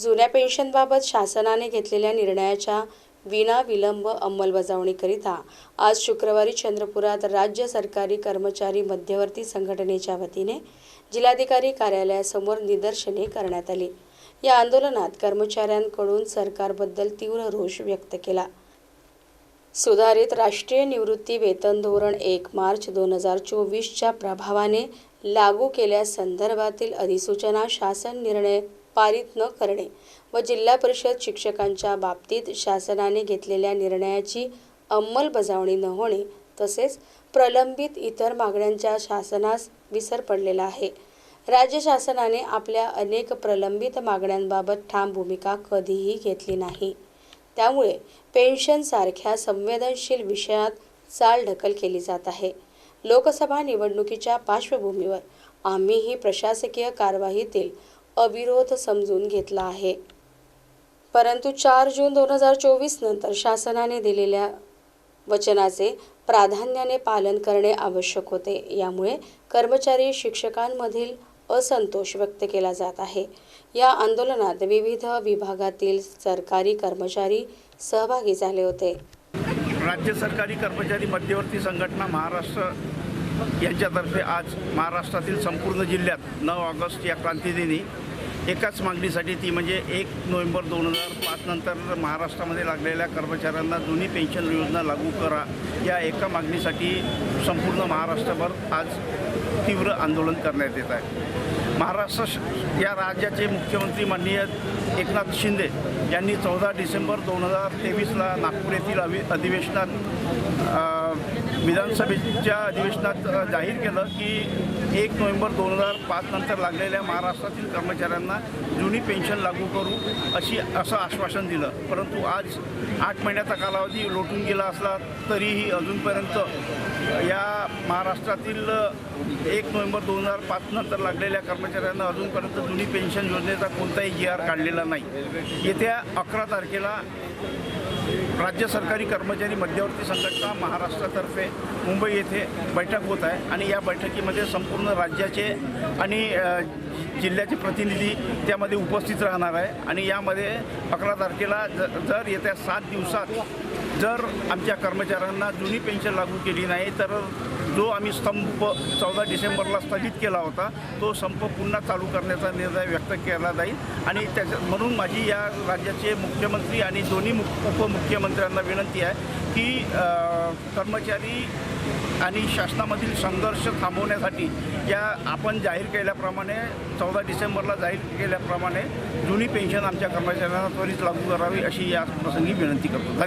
जुन्या पेन्शनबाबत शासनाने घेतलेल्या निर्णयाच्या विनाविलंब अंमलबजावणीकरिता आज शुक्रवारी चंद्रपुरात राज्य सरकारी कर्मचारी मध्यवर्ती संघटनेच्या वतीने जिल्हाधिकारी कार्यालयासमोर निदर्शने करण्यात आली. या आंदोलनात कर्मचाऱ्यांकडून सरकारबद्दल तीव्र रोष व्यक्त केला. सुधारित राष्ट्रीय निवृत्ती वेतन धोरण एक मार्च दोन हजार चोवीसच्या प्रभावाने लागू केल्यासंदर्भातील अधिसूचना शासन निर्णय पारित न करणे व जिल्हा परिषद शिक्षकांच्या बाबतीत शासनाने घेतलेल्या निर्णयाची अंमलबजावणी न होणे तसेच प्रलंबित इतर मागण्यांच्या शासनास विसर पडलेला आहे. राज्य शासनाने आपल्या अनेक प्रलंबित मागण्यांबाबत ठाम भूमिका कधीही घेतली नाही. त्यामुळे पेन्शनसारख्या संवेदनशील विषयात चाल ढकल केली जात आहे. लोकसभा निवडणुकीच्या पार्श्वभूमीवर आम्हीही प्रशासकीय कारवाईतील अविरोध समजून घेतला आहे. परंतु चार जून दोन हजार चोवीस नंतर शासनाने दिलेल्या वचनाचे प्राधान्याने पालन करणे आवश्यक होते. यामुळे कर्मचारी शिक्षकांमधील असंतोष व्यक्त केला जात आहे. या आंदोलनात विविध विभागातील सरकारी कर्मचारी सहभागी झाले होते. राज्य सरकारी कर्मचारी मध्यवर्ती संघटना महाराष्ट्र यांच्यातर्फे आज महाराष्ट्रातील संपूर्ण जिल्ह्यात नऊ ऑगस्ट या क्रांतीदिनी एकाच मागणीसाठी ती म्हणजे एक नोव्हेंबर दोन हजार पाच नंतर महाराष्ट्रामध्ये लागलेल्या कर्मचाऱ्यांना जुनी पेन्शन योजना लागू करा या एका मागणीसाठी संपूर्ण महाराष्ट्रभर आज तीव्र आंदोलन करण्यात येत आहे. महाराष्ट्र श- या राज्याचे मुख्यमंत्री माननीय एकनाथ शिंदे यांनी चौदा डिसेंबर दोन हजार तेवीसला नागपूर येथील अवि अधिवेशनात विधानसभेच्या अधिवेशनात जाहीर केलं की एक नोव्हेंबर दोन हजार पाच नंतर लागलेल्या महाराष्ट्रातील कर्मचाऱ्यांना जुनी पेन्शन लागू करू अशी असं आश्वासन दिलं. परंतु आज आठ महिन्याचा कालावधी लोटून गेला असला तरीही अजूनपर्यंत या महाराष्ट्रातील एक नोव्हेंबर दोन हजार पाच नंतर लागलेल्या कर्मचाऱ्यांना अजूनपर्यंत जुनी पेन्शन योजनेचा कोणताही जी आर काढलेला नाही. येत्या अकरा तारखेला राज्य सरकारी कर्मचारी मध्यवर्ती संघटना महाराष्ट्रातर्फे मुंबई येथे बैठक होत आहे आणि या बैठकीमध्ये संपूर्ण राज्याचे आणि जिल्ह्याचे प्रतिनिधी त्यामध्ये उपस्थित राहणार आहे. आणि यामध्ये अकरा तारखेला ज जर येत्या सात दिवसात जर आमच्या कर्मचाऱ्यांना जुनी पेन्शन लागू केली नाही तर जो आम्ही स्तंभ चौदा डिसेंबरला स्थगित केला होता तो संप पुन्हा चालू करण्याचा निर्णय व्यक्त केला जाईल. आणि त्याच्या म्हणून माझी या राज्याचे मुख्यमंत्री आणि दोन्ही मुख उपमुख्यमंत्र्यांना विनंती आहे की कर्मचारी आणि शासनामधील संघर्ष थांबवण्यासाठी या आपण जाहीर केल्याप्रमाणे चौदा डिसेंबरला जाहीर केल्याप्रमाणे जुनी पेन्शन आमच्या कर्मचाऱ्यांना त्वरित लागू करावी अशी या प्रसंगी विनंती करतो.